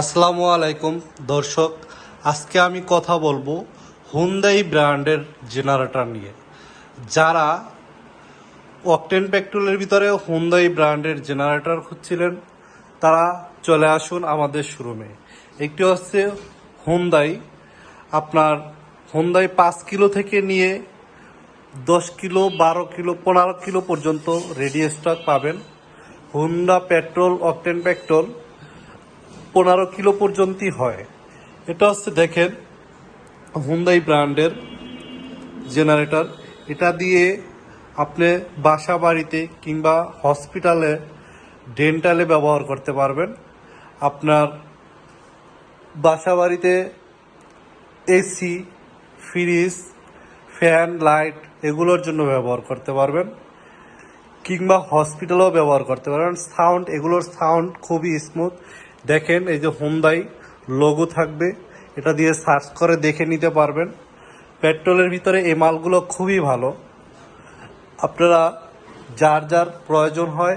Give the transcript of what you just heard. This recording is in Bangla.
আসসালামু আলাইকুম, দর্শক। আজকে আমি কথা বলব হুন্দাই ব্র্যান্ডের জেনারেটর নিয়ে। যারা অকটেন পেট্রোলের ভিতরে হুন্দাই ব্র্যান্ডের জেনারেটর খুঁজছিলেন, তারা চলে আসুন আমাদের শোরুমে। একটি হচ্ছে হুন্দাই আপনার হুন্দাই পাঁচ কিলো থেকে নিয়ে দশ কিলো, বারো কিলো, পনেরো কিলো পর্যন্ত রেডি স্টক পাবেন। হুন্ডা পেট্রোল অকটেন পেট্রোল পনেরো কিলো পর্যন্তই হয়। এটা হচ্ছে দেখেন হুন্দাই ব্র্যান্ডের জেনারেটর। এটা দিয়ে আপনি বাসা বাড়িতে কিংবা হসপিটালে ডেন্টালে ব্যবহার করতে পারবেন। আপনার বাসা বাড়িতে এসি, ফ্রিজ, ফ্যান, লাইট এগুলোর জন্য ব্যবহার করতে পারবেন। কিংবা হসপিটালেও ব্যবহার করতে পারবেন। সাউন্ড, এগুলোর সাউন্ড খুবই স্মুথ দেখেন, এই যে হুন্দাই লোগো থাকবে, এটা দিয়ে সার্চ করে দেখে নিতে পারবেন। পেট্রোলের ভিতরে এই মালগুলো খুবই ভালো। আপনারা যার যার প্রয়োজন হয়